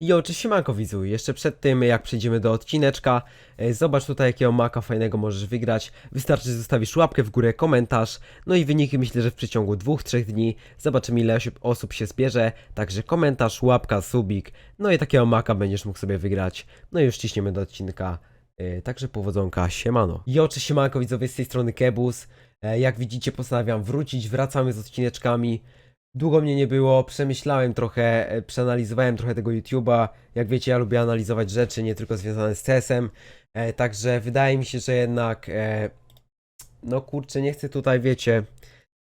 Jo, cześć siemanko widzu, jeszcze przed tym jak przejdziemy do odcineczka, e, zobacz tutaj jakiego maka fajnego możesz wygrać, wystarczy, że zostawisz łapkę w górę, komentarz, no i wyniki myślę, że w przeciągu 2-3 dni zobaczymy ile osób się zbierze, także komentarz, łapka, subik, no i takiego maka będziesz mógł sobie wygrać, no i już ciśniemy do odcinka, e, także powodzonka, siemano. Jo, cześć siemanko widzowie, z tej strony Kebus, E, jak widzicie postanawiam wrócić, wracamy z odcineczkami, Długo mnie nie było, przemyślałem trochę, e, przeanalizowałem trochę tego YouTube'a. Jak wiecie, ja lubię analizować rzeczy, nie tylko związane z CS-em. E, także wydaje mi się, że jednak, e, no kurczę, nie chcę tutaj, wiecie,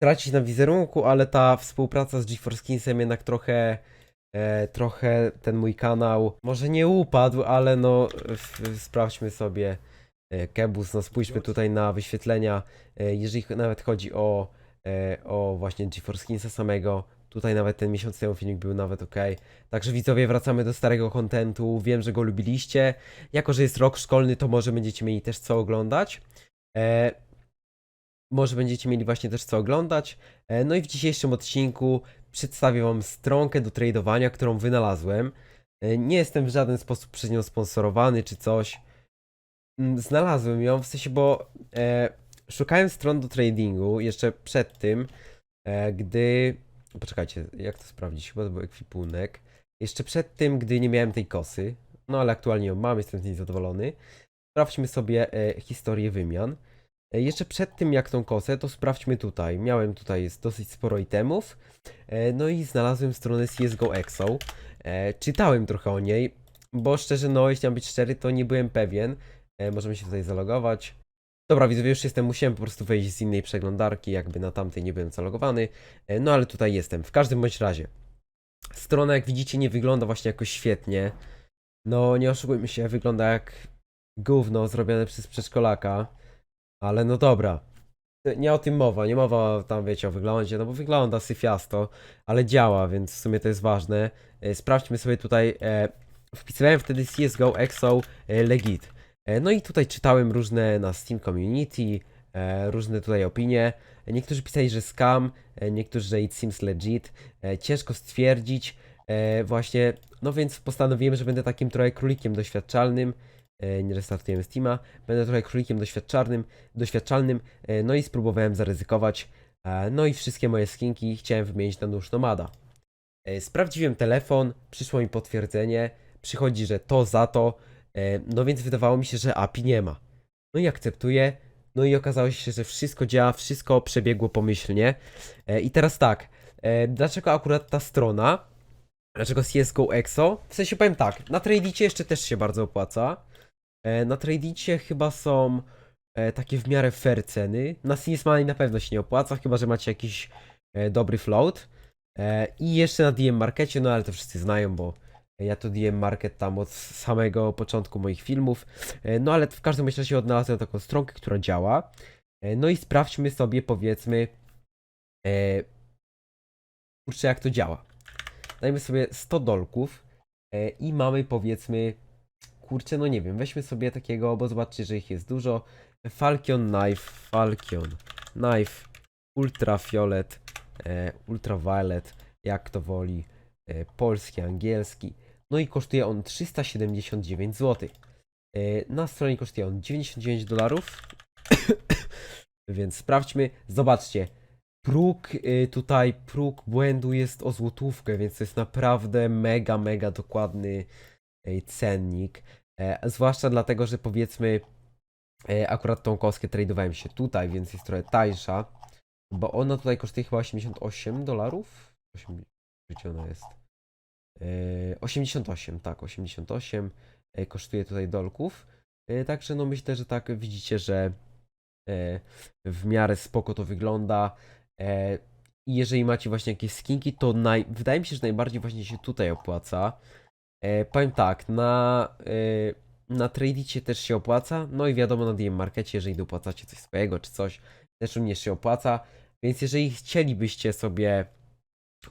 tracić na wizerunku, ale ta współpraca z GeForce Kingsem jednak trochę, e, trochę ten mój kanał, może nie upadł, ale no, sprawdźmy sobie e, Kebus, no spójrzmy tutaj na wyświetlenia, e, jeżeli nawet chodzi o o właśnie GeForce Kinsa samego. Tutaj nawet ten miesiąc temu filmik był nawet ok. Także widzowie, wracamy do starego kontentu. Wiem, że go lubiliście. Jako, że jest rok szkolny, to może będziecie mieli też co oglądać. E, może będziecie mieli właśnie też co oglądać. E, no i w dzisiejszym odcinku przedstawię Wam stronkę do tradowania, którą wynalazłem. E, nie jestem w żaden sposób przez nią sponsorowany czy coś. Mm, Znalazłem ją, w sensie, bo e, szukałem stron do tradingu jeszcze przed tym, e, gdy. Poczekajcie, jak to sprawdzić? Chyba to był ekwipunek. Jeszcze przed tym, gdy nie miałem tej kosy. No ale aktualnie ją mam, jestem z niej zadowolony. Sprawdźmy sobie e, historię wymian. E, jeszcze przed tym, jak tą kosę, to sprawdźmy tutaj. Miałem tutaj jest dosyć sporo itemów. No i znalazłem stronę CSGO EXO. Czytałem trochę o niej, bo szczerze, no, jeśli mam być szczery, to nie byłem pewien. Możemy się tutaj zalogować. Dobra, widzowie, już jestem, musiałem po prostu wejść z innej przeglądarki, jakby na tamtej nie byłem zalogowany, E, no ale tutaj jestem. W każdym bądź razie, strona jak widzicie nie wygląda właśnie jakoś świetnie. No nie oszukujmy się, wygląda jak gówno zrobione przez przedszkolaka, ale no dobra. Nie o tym mowa, nie mowa tam wiecie o wyglądzie, no bo wygląda syfiasto, ale działa, więc w sumie to jest ważne. E, Sprawdźmy sobie tutaj, e, wpisywałem wtedy CSGO EXO e, Legit. E, No i tutaj czytałem różne na Steam Community, e, różne tutaj opinie. Niektórzy pisali, że scam, e, niektórzy, że it seems legit. Ciężko stwierdzić. Właśnie, no więc postanowiłem, że będę takim trochę królikiem doświadczalnym. Nie restartujemy Steama. Będę trochę królikiem doświadczalnym, doświadczalnym. No i spróbowałem zaryzykować. No i wszystkie moje skinki chciałem wymienić na nóż nomada. Sprawdziłem telefon, przyszło mi potwierdzenie. Przychodzi, że to za to. E, No więc wydawało mi się, że API nie ma. No i akceptuję. No i okazało się, że wszystko działa, wszystko przebiegło pomyślnie. E, I teraz tak, e, dlaczego akurat ta strona? Dlaczego CSGO EXO? W sensie powiem tak, na Tradicie jeszcze też się bardzo opłaca. Na Tradicie chyba są takie w miarę fair ceny. Na Cinesmanie na pewno się nie opłaca, chyba że macie jakiś dobry float. I jeszcze na DM Markecie, no ale to wszyscy znają, bo ja to DM Market tam od samego początku moich filmów. E, No ale w każdym razie odnalazłem taką stronkę, która działa. E, No i sprawdźmy sobie powiedzmy e, kurczę jak to działa. Dajmy sobie 100 dolków i mamy powiedzmy kurczę no nie wiem, weźmy sobie takiego, bo zobaczcie, że ich jest dużo. Falcon Knife, Falcon Knife, Ultrafiolet, Ultraviolet, jak to woli, polski, angielski. No i kosztuje on 379 zł. E, Na stronie kosztuje on 99 dolarów. Więc sprawdźmy. Zobaczcie. Próg y, tutaj, próg błędu jest o złotówkę, więc to jest naprawdę mega, mega dokładny y, cennik. E, Zwłaszcza dlatego, że powiedzmy e, akurat tą kostkę tradowałem się tutaj, więc jest trochę tańsza. Bo ona tutaj kosztuje chyba 88 dolarów. 8, gdzie ona jest? E, 88, tak, 88 e, kosztuje tutaj dolków. E, Także no myślę, że tak widzicie, że e, w miarę spoko to wygląda. E, I jeżeli macie właśnie jakieś skinki, to naj... wydaje mi się, że najbardziej właśnie się tutaj opłaca. E, powiem tak, na, e, na Tradicie też się opłaca, no i wiadomo na DM Markecie, jeżeli dopłacacie coś swojego czy coś, też również się opłaca. Więc jeżeli chcielibyście sobie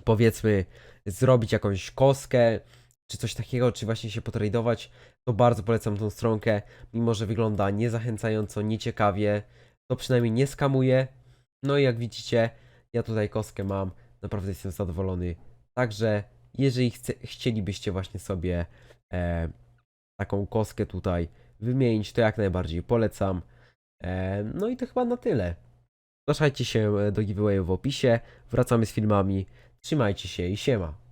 powiedzmy zrobić jakąś koskę, czy coś takiego, czy właśnie się potradować, to bardzo polecam tą stronkę, mimo że wygląda niezachęcająco, nieciekawie, to przynajmniej nie skamuje. No i jak widzicie, ja tutaj koskę mam, naprawdę jestem zadowolony. Także Jeżeli chce, chcielibyście właśnie sobie e, taką kostkę tutaj wymienić, to jak najbardziej polecam. E, no i to chyba na tyle. Zgłaszajcie się do giveawayu w opisie. Wracamy z filmami. Trzymajcie się i siema.